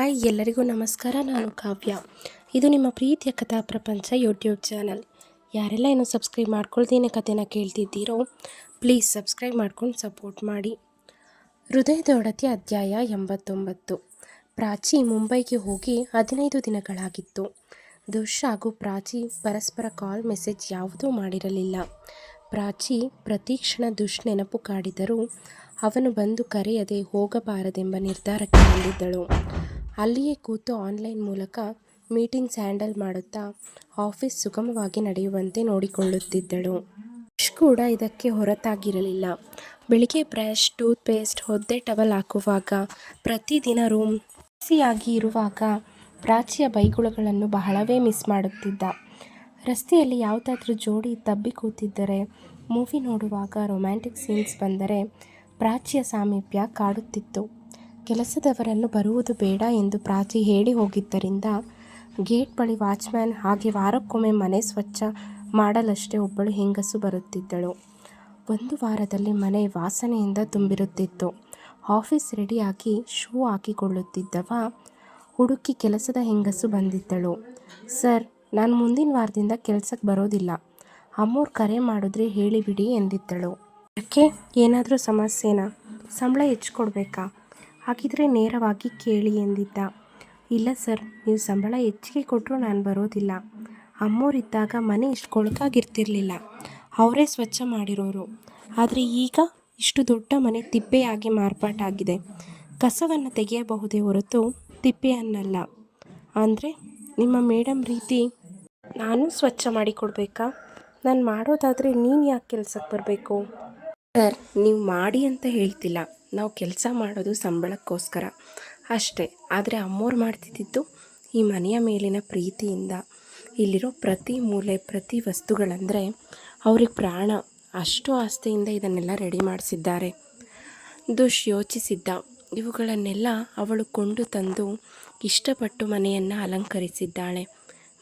Hi, ಎಲ್ಲರಿಗೂ ನಮಸ್ಕಾರ. ನಾನು ಕಾವ್ಯ. ಇದು ನಿಮ್ಮ ಪ್ರೀತಿಯ ಕಥಾ ಪ್ರಪಂಚ ಯೂಟ್ಯೂಬ್ ಚಾನಲ್ ಯಾರೆಲ್ಲ ಏನು ಸಬ್ಸ್ಕ್ರೈಬ್ ಮಾಡ್ಕೊಳ್ತೀನಿ ಕಥೆನ ಕೇಳ್ತಿದ್ದೀರೋ ಪ್ಲೀಸ್ ಸಬ್ಸ್ಕ್ರೈಬ್ ಮಾಡ್ಕೊಂಡು ಸಪೋರ್ಟ್ ಮಾಡಿ. ಹೃದಯದ ಒಡತಿ ಅಧ್ಯಾಯ ಎಂಬತ್ತೊಂಬತ್ತು. ಪ್ರಾಚಿ ಮುಂಬೈಗೆ ಹೋಗಿ ಹದಿನೈದು ದಿನಗಳಾಗಿತ್ತು. ದುಷ್ ಹಾಗೂ ಪ್ರಾಚಿ ಪರಸ್ಪರ ಕಾಲ್ ಮೆಸೇಜ್ ಯಾವುದೂ ಮಾಡಿರಲಿಲ್ಲ. ಪ್ರಾಚಿ ಪ್ರತೀಕ್ಷಣ ದುಷ್ ನೆನಪು ಕಾಡಿದರೂ ಅವನು ಬಂದು ಕರೆಯದೆ ಹೋಗಬಾರದೆಂಬ ನಿರ್ಧಾರಕ್ಕೆ ಬಂದಿದ್ದಳು. ಅಲ್ಲಿಯೇ ಕೂತು ಆನ್ಲೈನ್ ಮೂಲಕ ಮೀಟಿಂಗ್ಸ್ ಹ್ಯಾಂಡಲ್ ಮಾಡುತ್ತಾ ಆಫೀಸ್ ಸುಗಮವಾಗಿ ನಡೆಯುವಂತೆ ನೋಡಿಕೊಳ್ಳುತ್ತಿದ್ದಳು. ಯಶ್ ಕೂಡ ಇದಕ್ಕೆ ಹೊರತಾಗಿರಲಿಲ್ಲ. ಬೆಳಿಗ್ಗೆ ಬ್ರಷ್ ಟೂತ್ ಪೇಸ್ಟ್ ಒದ್ದೆ ಟವಲ್ ಹಾಕುವಾಗ ಪ್ರತಿದಿನ ರೂಮ್ ಬಿಸಿಯಾಗಿ ಇರುವಾಗ ಪ್ರಾಚಿಯ ಬೈಗುಳಗಳನ್ನು ಬಹಳವೇ ಮಿಸ್ ಮಾಡುತ್ತಿದ್ದ. ರಸ್ತೆಯಲ್ಲಿ ಯಾವುದಾದ್ರೂ ಜೋಡಿ ತಬ್ಬಿ ಕೂತಿದ್ದರೆ, ಮೂವಿ ನೋಡುವಾಗ ರೊಮ್ಯಾಂಟಿಕ್ ಸೀನ್ಸ್ ಬಂದರೆ ಪ್ರಾಚ್ಯ ಸಾಮೀಪ್ಯ ಕಾಡುತ್ತಿತ್ತು. ಕೆಲಸದವರನ್ನು ಬರುವುದು ಬೇಡ ಎಂದು ಪ್ರಾಚಿ ಹೇಳಿ ಹೋಗಿದ್ದರಿಂದ ಗೇಟ್ ಬಳಿ ವಾಚ್ಮ್ಯಾನ್ ಹಾಗೆ ವಾರಕ್ಕೊಮ್ಮೆ ಮನೆ ಸ್ವಚ್ಛ ಮಾಡಲಷ್ಟೇ ಒಬ್ಬಳು ಹೆಂಗಸು ಬರುತ್ತಿದ್ದಳು. ಒಂದು ವಾರದಲ್ಲಿ ಮನೆ ವಾಸನೆಯಿಂದ ತುಂಬಿರುತ್ತಿತ್ತು. ಆಫೀಸ್ ರೆಡಿಯಾಗಿ ಶೂ ಹಾಕಿಕೊಳ್ಳುತ್ತಿದ್ದವ ಹುಡುಕಿ ಕೆಲಸದ ಹೆಂಗಸು ಬಂದಿದ್ದಳು. ಸರ್, ನಾನು ಮುಂದಿನ ವಾರದಿಂದ ಕೆಲಸಕ್ಕೆ ಬರೋದಿಲ್ಲ. ಅಮ್ಮೋರು ಕರೆ ಮಾಡಿದ್ರೆ ಹೇಳಿಬಿಡಿ ಎಂದಿದ್ದಳು. ಯಾಕೆ? ಏನಾದರೂ ಸಮಸ್ಯೆನಾ? ಸಂಬಳ ಹೆಚ್ಚು ಕೊಡಬೇಕಾ? ಹಾಗಿದ್ರೆ ನೇರವಾಗಿ ಕೇಳಿ ಎಂದಿದ್ದ. ಇಲ್ಲ ಸರ್, ನೀವು ಸಂಬಳ ಹೆಚ್ಚಿಗೆ ಕೊಟ್ಟರು ನಾನು ಬರೋದಿಲ್ಲ. ಅಮ್ಮೋರಿದ್ದಾಗ ಮನೆ ಇಷ್ಟು ಕೊಳಕಾಗಿರ್ತಿರ್ಲಿಲ್ಲ. ಅವರೇ ಸ್ವಚ್ಛ ಮಾಡಿರೋರು. ಆದರೆ ಈಗ ಇಷ್ಟು ದೊಡ್ಡ ಮನೆ ತಿಪ್ಪೆಯಾಗಿ ಮಾರ್ಪಾಟಾಗಿದೆ. ಕಸವನ್ನು ತೆಗೆಯಬಹುದೇ ಹೊರತು ತಿಪ್ಪೆಯನ್ನಲ್ಲ. ಅಂದರೆ ನಿಮ್ಮ ಮೇಡಮ್ ರೀತಿ ನಾನು ಸ್ವಚ್ಛ ಮಾಡಿ ಕೊಡಬೇಕಾ ನಾನು ಮಾಡೋದಾದರೆ ನೀನು ಯಾಕೆ ಕೆಲ್ಸಕ್ಕೆ ಬರಬೇಕು? ಸರ್, ನೀವು ಮಾಡಿ ಅಂತ ಹೇಳ್ತಿಲ್ಲ. ನಾವು ಕೆಲಸ ಮಾಡೋದು ಸಂಬಳಕ್ಕೋಸ್ಕರ. ಅಷ್ಟೇ, ಆದರೆ ಅಮ್ಮೋರು ಮಾಡ್ತಿದ್ದಿದ್ದು ಈ ಮನೆಯ ಮೇಲಿನ ಪ್ರೀತಿಯಿಂದ. ಇಲ್ಲಿರೋ ಪ್ರತಿ ಮೂಲೆ, ಪ್ರತಿ ವಸ್ತುಗಳಂದರೆ ಅವ್ರಿಗೆ ಪ್ರಾಣ. ಅಷ್ಟು ಆಸ್ತಿಯಿಂದ ಇದನ್ನೆಲ್ಲ ರೆಡಿ ಮಾಡಿಸಿದ್ದಾರೆ. ದುಷ್ ಯೋಚಿಸಿದ್ದ ಇವುಗಳನ್ನೆಲ್ಲ ಅವಳು ಕೊಂಡು ತಂದು ಇಷ್ಟಪಟ್ಟು ಮನೆಯನ್ನು ಅಲಂಕರಿಸಿದ್ದಾಳೆ.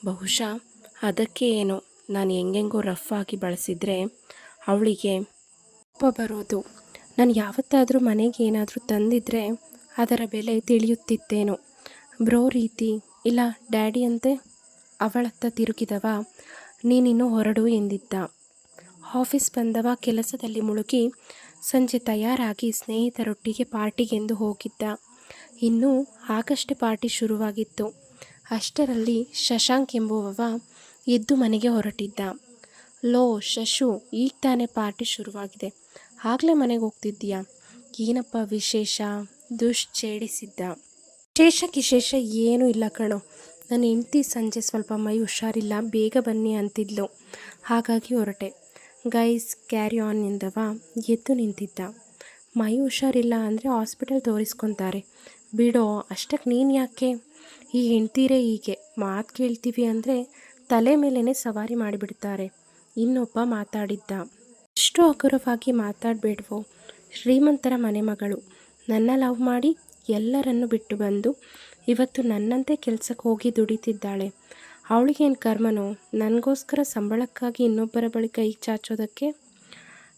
ಬಹುಶಃ ಅದಕ್ಕೆ ಏನೋ, ನಾನು ಹೆಂಗೆಂಗೋ ರಫ್ ಆಗಿ ಬಳಸಿದರೆ ಅವಳಿಗೆ ಕೋಪ ಬರೋದು. ನಾನು ಯಾವತ್ತಾದರೂ ಮನೆಗೆ ಏನಾದರೂ ತಂದಿದ್ದರೆ ಅದರ ಬೆಲೆ ತಿಳಿಯುತ್ತಿತ್ತೇನೋ. ಬ್ರೋ ರೀತಿ, ಇಲ್ಲ ಡ್ಯಾಡಿ ಅಂತೆ? ಅವಳತ್ತ ತಿರುಗಿದವ, ನೀನಿನ್ನು ಹೊರಡು ಎಂದಿದ್ದ. ಆಫೀಸ್ ಬಂದವ ಕೆಲಸದಲ್ಲಿ ಮುಳುಗಿ ಸಂಜೆ ತಯಾರಾಗಿ ಸ್ನೇಹಿತರೊಟ್ಟಿಗೆ ಪಾರ್ಟಿಗೆಂದು ಹೋಗಿದ್ದ. ಇನ್ನೂ ಆಗಷ್ಟೇ ಪಾರ್ಟಿ ಶುರುವಾಗಿತ್ತು. ಅಷ್ಟರಲ್ಲಿ ಶಶಾಂಕ್ ಎಂಬುವವ ಎದ್ದು ಮನೆಗೆ ಹೊರಟಿದ್ದ. ಲೋ, ಶಶು, ಈಗ ತಾನೇ ಪಾರ್ಟಿ ಶುರುವಾಗಿದೆ. ಆಗಲೇ ಮನೆಗೆ ಹೋಗ್ತಿದ್ದೀಯಾ? ಏನಪ್ಪ ವಿಶೇಷ? ದುಶ್ಚೇಡಿಸಿದ್ದ. ವಿಶೇಷ ಕಿಶೇಷ ಏನೂ ಇಲ್ಲ ಕಣೋ. ನನ್ನ ಹೆಂಡ್ತಿ ಸಂಜೆ ಸ್ವಲ್ಪ ಮೈ ಹುಷಾರಿಲ್ಲ, ಬೇಗ ಬನ್ನಿ ಅಂತಿದ್ಲು. ಹಾಗಾಗಿ ಹೊರಟೆ. ಗೈಸ್, ಕ್ಯಾರಿ ಆನ್ ಎಂದವ, ಎದ್ದು ನಿಂತಿದ್ದ. ಮೈ ಹುಷಾರಿಲ್ಲ ಅಂದರೆ ಹಾಸ್ಪಿಟಲ್ ತೋರಿಸ್ಕೊತಾರೆ. ಬಿಡೋ, ಅಷ್ಟಕ್ಕೆ ನೀನು ಯಾಕೆ? ಈ ಹೆಂಡ್ತೀರೇ ಹೀಗೆ. ಮಾತು ಕೇಳ್ತೀವಿ ಅಂದರೆ ತಲೆ ಮೇಲೇ ಸವಾರಿ ಮಾಡಿಬಿಡ್ತಾರೆ. ಇನ್ನೊಬ್ಬ ಮಾತಾಡಿದ್ದ. ಎಷ್ಟು ಹಗುರವಾಗಿ ಮಾತಾಡಬೇಡ್ವೋ. ಶ್ರೀಮಂತರ ಮನೆಮಗಳು, ನನ್ನ ಲವ್ ಮಾಡಿ ಎಲ್ಲರನ್ನು ಬಿಟ್ಟು ಬಂದು ಇವತ್ತು ನನ್ನಂತೆ ಕೆಲಸಕ್ಕೆ ಹೋಗಿ ದುಡಿತಿದ್ದಾಳೆ. ಅವಳಿಗೇನು ಕರ್ಮನೋ? ನನಗೋಸ್ಕರ ಸಂಬಳಕ್ಕಾಗಿ ಇನ್ನೊಬ್ಬರ ಬಳಿ ಕೈ ಚಾಚೋದಕ್ಕೆ?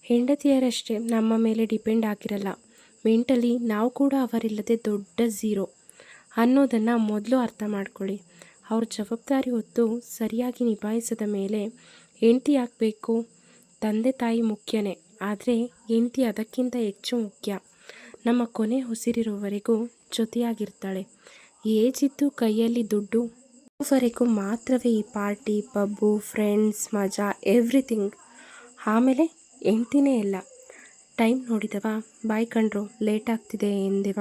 ಹೆಂಡತಿಯರಷ್ಟೇ ನಮ್ಮ ಮೇಲೆ ಡಿಪೆಂಡ್ ಆಗಿರಲ್ಲ. ಮೆಂಟಲಿ ನಾವು ಕೂಡ ಅವರಿಲ್ಲದೆ ದೊಡ್ಡ ಝೀರೋ. ಅನ್ನೋದನ್ನು ಮೊದಲು ಅರ್ಥ ಮಾಡ್ಕೊಳ್ಳಿ. ಅವ್ರ ಜವಾಬ್ದಾರಿ ಹೊತ್ತು ಸರಿಯಾಗಿ ನಿಭಾಯಿಸದ ಮೇಲೆ ಹೆಂಡತಿ ಆಗಬೇಕು ತಂದೆ ತಾಯಿ ಮುಖ್ಯನೇ, ಆದರೆ ಹೆಂಡತಿ ಅದಕ್ಕಿಂತ ಹೆಚ್ಚು ಮುಖ್ಯ. ನಮ್ಮ ಕೊನೆ ಉಸಿರಿರುವವರೆಗೂ ಜೊತೆಯಾಗಿರ್ತಾಳೆ. ಏಜಿದ್ದು ಕೈಯಲ್ಲಿ ದುಡ್ಡು. ವರೆಗೂ ಮಾತ್ರವೇ ಈ ಪಾರ್ಟಿ, ಪಬ್ಬು, ಫ್ರೆಂಡ್ಸ್, ಮಜಾ, ಎವ್ರಿಥಿಂಗ್. ಆಮೇಲೆ ಹೆಂಡ್ತಿನೇ ಇಲ್ಲ. ಟೈಮ್ ನೋಡಿದವ, ಬಾಯ್ ಕಂಡ್ರು ಲೇಟ್ ಆಗ್ತಿದೆ ಎಂದೆವ,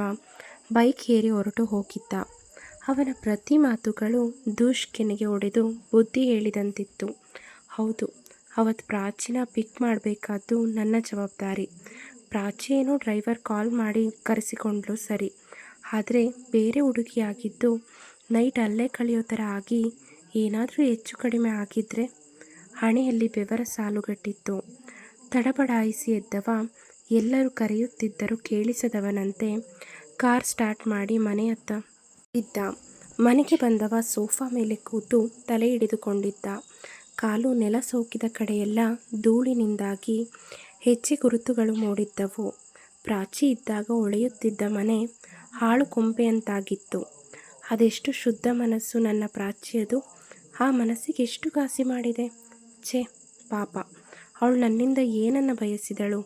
ಬೈಕ್ ಏರಿ ಹೊರಟು ಹೋಗಿದ್ದ. ಅವನ ಪ್ರತಿ ಮಾತುಗಳು ದೂಷ್ಕೆನೆಗೆ ಒಡೆದು ಬುದ್ಧಿ ಹೇಳಿದಂತಿತ್ತು. ಹೌದು ಅವತ್ತು ಪ್ರಾಚಿನ ಪಿಕ್ ಮಾಡಬೇಕಾದ್ದು ನನ್ನ ಜವಾಬ್ದಾರಿ. ಪ್ರಾಚಿ ಡ್ರೈವರ್ ಕಾಲ್ ಮಾಡಿ ಕರೆಸಿಕೊಂಡ್ಲು ಸರಿ. ಆದರೆ ಬೇರೆ ಹುಡುಗಿಯಾಗಿದ್ದು ನೈಟ್ ಅಲ್ಲೇ ಕಳೆಯೋ ಥರ ಆಗಿ ಏನಾದರೂ ಹೆಚ್ಚು ಕಡಿಮೆ ಆಗಿದ್ದರೆ ಹಣೆಯಲ್ಲಿ ಬೆವರ ಸಾಲುಗಟ್ಟಿತ್ತು. ತಡಬಡಾಯಿಸಿ ಎದ್ದವ, ಎಲ್ಲರೂ ಕರೆಯುತ್ತಿದ್ದರೂ ಕೇಳಿಸದವನಂತೆ ಕಾರ್ ಸ್ಟಾರ್ಟ್ ಮಾಡಿ ಮನೆಯತ್ತ ಇದ್ದ. ಮನೆಗೆ ಬಂದವ ಸೋಫಾ ಮೇಲೆ ಕೂತು ತಲೆ ಹಿಡಿದುಕೊಂಡಿದ್ದ. ಕಾಲು ನೆಲ ಸೋಕಿದ ಕಡೆಯೆಲ್ಲ ಧೂಳಿನಿಂದಾಗಿ ಹೆಚ್ಚೆ ಗುರುತುಗಳು ಮೂಡಿದ್ದವು. ಪ್ರಾಚಿ ಇದ್ದಾಗ ಹೊಳೆಯುತ್ತಿದ್ದ ಮನೆ ಹಾಳು ಕೊಂಪೆಯಂತಾಗಿತ್ತು ಅದೆಷ್ಟು ಶುದ್ಧ ಮನಸ್ಸು ನನ್ನ ಪ್ರಾಚ್ಯದು. ಆ ಮನಸ್ಸಿಗೆ ಎಷ್ಟು ಘಾಸಿ ಮಾಡಿದೆ? ಛೇ, ಪಾಪ. ಅವಳು ನನ್ನಿಂದ ಏನನ್ನು ಬಯಸಿದಳು?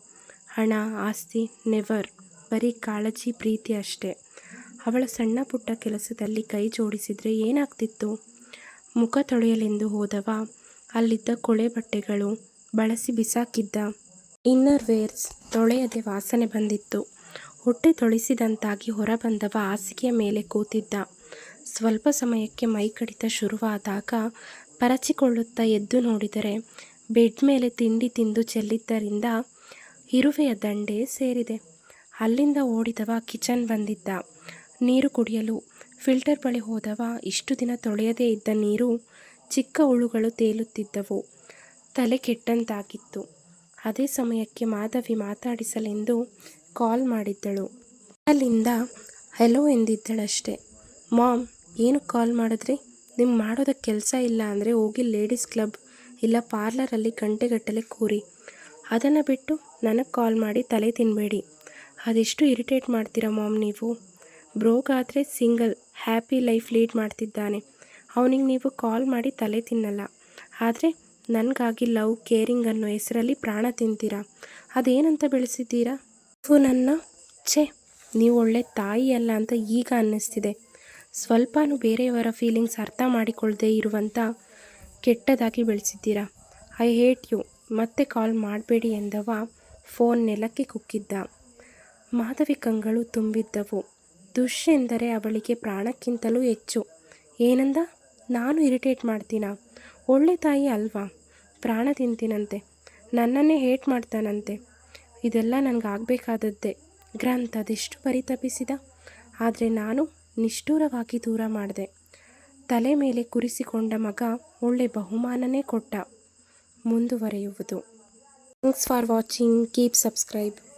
ಹಣ, ಆಸ್ತಿ, ನೆವರ್, ಬರೀ ಕಾಳಜಿ, ಪ್ರೀತಿ ಅಷ್ಟೇ. ಅವಳ ಸಣ್ಣ ಪುಟ್ಟ ಕೆಲಸದಲ್ಲಿ ಕೈ ಜೋಡಿಸಿದರೆ ಏನಾಗ್ತಿತ್ತು? ಮುಖ ತೊಳೆಯಲೆಂದು ಹೋದವ ಅಲ್ಲಿದ್ದ ಕೊಳೆ ಬಟ್ಟೆಗಳು ಬಳಸಿ ಬಿಸಾಕಿದ್ದ. ಇನ್ನರ್ ವೇರ್ಸ್ ತೊಳೆಯದೆ ವಾಸನೆ ಬಂದಿತ್ತು. ಹೊಟ್ಟೆ ತೊಳೆಸಿದಂತಾಗಿ ಹೊರಬಂದವ ಹಾಸಿಗೆಯ ಮೇಲೆ ಕೂತಿದ್ದ. ಸ್ವಲ್ಪ ಸಮಯಕ್ಕೆ ಮೈ ಕಡಿತ ಶುರುವಾದಾಗ ಪರಚಿಕೊಳ್ಳುತ್ತಾ ಎದ್ದು ನೋಡಿದರೆ ಬೆಡ್ ಮೇಲೆ ತಿಂಡಿ ತಿಂದು ಚೆಲ್ಲಿದ್ದರಿಂದ ಇರುವೆಯ ದಂಡೆ ಸೇರಿದೆ. ಅಲ್ಲಿಂದ ಓಡಿದವ ಕಿಚನ್ ಬಂದಿದ್ದ. ನೀರು ಕುಡಿಯಲು ಫಿಲ್ಟರ್ ಬಳಿ ಹೋದವ ಇಷ್ಟು ದಿನ ತೊಳೆಯದೇ ಇದ್ದ ನೀರು ಚಿಕ್ಕ ಹುಳುಗಳು ತೇಲುತ್ತಿದ್ದವು. ತಲೆ ಕೆಟ್ಟಂತಾಗಿತ್ತು. ಅದೇ ಸಮಯಕ್ಕೆ ಮಾಧವಿ ಮಾತಾಡಿಸಲೆಂದು ಕಾಲ್ ಮಾಡಿದ್ದಳು. ಅಲ್ಲಿಂದ, ಹೆಲೋ ಎಂದಿದ್ದಳಷ್ಟೆ. ಮಾಮ್, ಏನು ಕಾಲ್ ಮಾಡಿದ್ರಿ? ನಿಮ್ಮ ಮಾಡೋದಕ್ಕೆ ಕೆಲಸ ಇಲ್ಲ ಅಂದರೆ ಹೋಗಿ ಲೇಡೀಸ್ ಕ್ಲಬ್ ಇಲ್ಲ ಪಾರ್ಲರಲ್ಲಿ ಗಂಟೆಗಟ್ಟಲೆ ಕೂರಿ. ಅದನ್ನು ಬಿಟ್ಟು ನನಗೆ ಕಾಲ್ ಮಾಡಿ ತಲೆ ತಿನ್ನಬೇಡಿ ಅದೆಷ್ಟು ಇರಿಟೇಟ್ ಮಾಡ್ತೀರಾ ಮಾಮ್ ನೀವು? ಬ್ರೋಗಾದರೆ ಸಿಂಗಲ್, ಹ್ಯಾಪಿ ಲೈಫ್ ಲೀಡ್ ಮಾಡ್ತಿದ್ದಾನೆ. ಅವನಿಗೆ ನೀವು ಕಾಲ್ ಮಾಡಿ ತಲೆ ತಿನ್ನಲ್ಲ. ಆದರೆ ನನಗಾಗಿ ಲವ್, ಕೇರಿಂಗ್ ಅನ್ನೋ ಹೆಸರಲ್ಲಿ ಪ್ರಾಣ ತಿಂತೀರಾ? ಅದೇನಂತ ಬೆಳೆಸಿದ್ದೀರಾ? ನೀವು ನನ್ನ, ಛೇ, ನೀವು ಒಳ್ಳೆ ತಾಯಿ ಅಲ್ಲ ಅಂತ ಈಗ ಅನ್ನಿಸ್ತಿದೆ. ಸ್ವಲ್ಪನೂ ಬೇರೆಯವರ ಫೀಲಿಂಗ್ಸ್ ಅರ್ಥ ಮಾಡಿಕೊಳ್ಳದೆ ಇರುವಂಥ ಕೆಟ್ಟದಾಗಿ ಬೆಳೆಸಿದ್ದೀರಾ? ಐ ಹೇಟ್ ಯು ಮತ್ತೆ ಕಾಲ್ ಮಾಡಬೇಡಿ ಎಂದವ ಫೋನ್ ನೆಲಕ್ಕೆ ಕುಕ್ಕಿದ್ದ. ಮಾಧವಿ ಕಂಗಳು ತುಂಬಿದ್ದವು. ದುಷ್ಯೆಂದರೆ ಅವಳಿಗೆ ಪ್ರಾಣಕ್ಕಿಂತಲೂ ಹೆಚ್ಚು. ಏನಂದ? ನಾನು ಇರಿಟೇಟ್ ಮಾಡ್ತೀನಾ? ಒಳ್ಳೆ ತಾಯಿ ಅಲ್ವಾ? ಪ್ರಾಣ ತಿಂತೀನಂತೆ. ನನ್ನನ್ನೇ ಹೇಟ್ ಮಾಡ್ತಾನಂತೆ. ಇದೆಲ್ಲ ನನಗಾಗಬೇಕಾದದ್ದೇ. ಗ್ರಂಥ ಅದೆಷ್ಟು ಪರಿತಪಿಸಿದ? ಆದರೆ ನಾನು ನಿಷ್ಠೂರವಾಗಿ ದೂರ ಮಾಡಿದೆ. ತಲೆ ಮೇಲೆ ಕುರಿಸಿಕೊಂಡ ಮಗ ಒಳ್ಳೆ ಬಹುಮಾನನೇ ಕೊಟ್ಟ. ಮುಂದುವರೆಯುವುದು. Thanks for watching keep subscribe